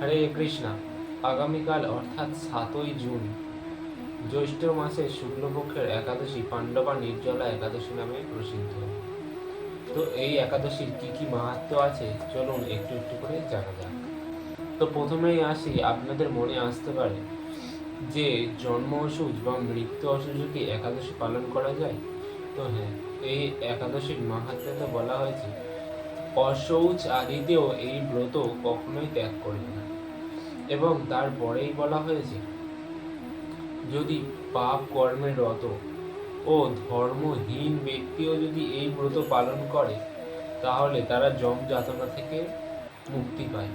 হরে কৃষ্ণা, আগামীকাল অর্থাৎ সাতই জুন, জ্যৈষ্ঠ মাসে শুক্লপক্ষের একাদশী পাণ্ডবা নির্জলা একাদশী নামে প্রসিদ্ধ। তো এই একাদশীর কি কি মাহাত্ম আছে? চলুন একটু একটু করে জানা যাক। তো প্রথমেই আসি, আপনাদের মনে আসতে পারে যে জন্ম অসুজ বা মৃত্যু অসুজে কি একাদশী পালন করা যায়? তো হ্যাঁ এই একাদশীর মাহাত্ম্যতে বলা হয়েছে অশৌচ আদিতেও এই ব্রত কখনোই ত্যাগ করবে না। এবং তারপরেই বলা হয়েছে, যদি পাপ কর্মে রত ও ধর্মহীন ব্যক্তিও যদি এই ব্রত পালন করে, তাহলে তারা জম যাতনা থেকে মুক্তি পায়।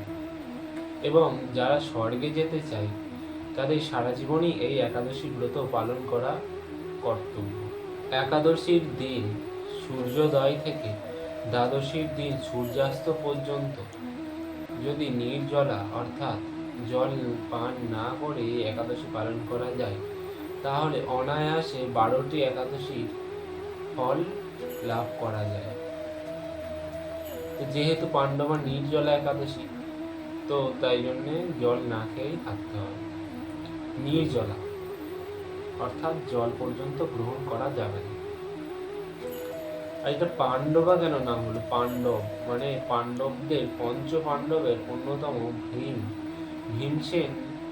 এবং যারা স্বর্গে যেতে চায়, তাদের সারা জীবনই এই একাদশী ব্রত পালন করা কর্তব্য। একাদশীর দিন সূর্যোদয় থেকে দ্বাদশীর দিন সূর্যাস্ত পর্যন্ত। যদি নির্জলা, অর্থাৎ জল পান না করে একাদশী পালন করা যায়, তাহলে অনায়াসে বারোটি একাদশীর ফল লাভ করা যায়। যেহেতু পাণ্ডবা নির্জলা একাদশী, তো তাই জন্যে জল না খেয়েই থাকতে হয়। নির্জলা, অর্থাৎ জল পর্যন্ত গ্রহণ করা যাবে না। এটা পাণ্ডবা কেন নাম হলো? পাণ্ডব। মানে পাণ্ডবদের পঞ্চ পাণ্ডবের অন্যতম ভীম। ভীমসেন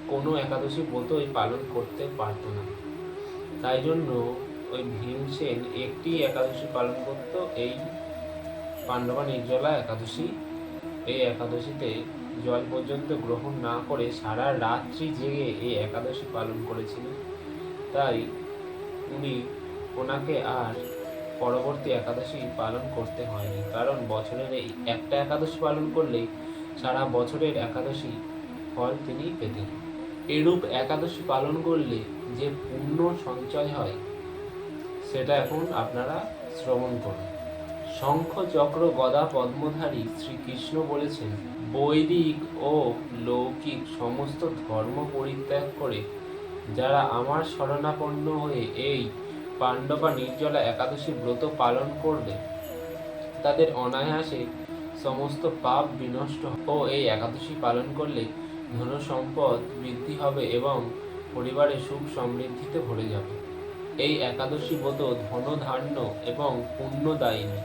কোনো একাদশী ব্রতই পালন করতে পারত না। তাই জন্য ওই ভীমসেন একটি একাদশী পালন করত। এই পাণ্ডবা নির্জলা একাদশী, এই একাদশীতে জল পর্যন্ত গ্রহণ না করে সারা রাত্রি জেগে এই একাদশী পালন করেছিলেন। তাই উনি ওনাকে আর পরবর্তী একাদশী পালন করতে হয়নি। কারণ বছরের এই একটা একাদশী পালন করলেই সারা বছরের একাদশী ফল তিনি পেতেন। এরূপ একাদশী পালন করলে যে পুণ্য সঞ্চয় হয়, সেটা এখন আপনারা শ্রবণ করুন। শঙ্খ চক্র গদা পদ্মধারী শ্রীকৃষ্ণ বলেছেন, বৈদিক ও লৌকিক সমস্ত ধর্ম পরিত্যাগ করে যারা আমার শরণাপন্ন হয়ে এই পাণ্ডবা নির্জলা একাদশী ব্রত পালন করবে তাদের অনায়াসে সমস্ত পাপ বিনষ্ট ও এই একাদশী পালন করলে ধন সম্পদ বৃদ্ধি হবে এবং পরিবারের সুখ সমৃদ্ধিতে ভরে যাবে। এই একাদশী ব্রত ধন ধান্য এবং পুণ্যদায়িনী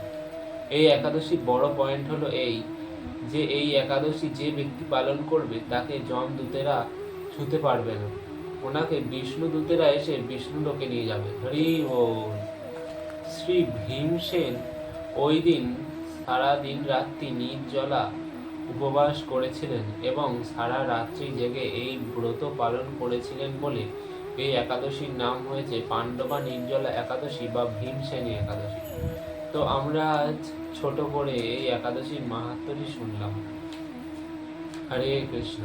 এই একাদশী বড় পয়েন্ট হলো এই যে এই একাদশী যে ব্যক্তি পালন করবে তাকে যমদূতেরা ছুতে পারবে না। ওনাকে বিষ্ণু দূতেরা এসে বিষ্ণু লোকে নিয়ে যাবে। হরি বল শ্রী ভীমসেন ওই দিন সারা দিন রাত্রি নির্জলা উপবাস করেছিলেন এবং সারা রাত্রি জেগে এই ব্রত পালন করেছিলেন বলে এই একাদশীর নাম হয়েছে পাণ্ডবা নির্জলা একাদশী বা ভীমসেনী একাদশী। তো আমরা আজ ছোট করে এই একাদশীর মাহাত্মটি শুনলাম। হরে কৃষ্ণ।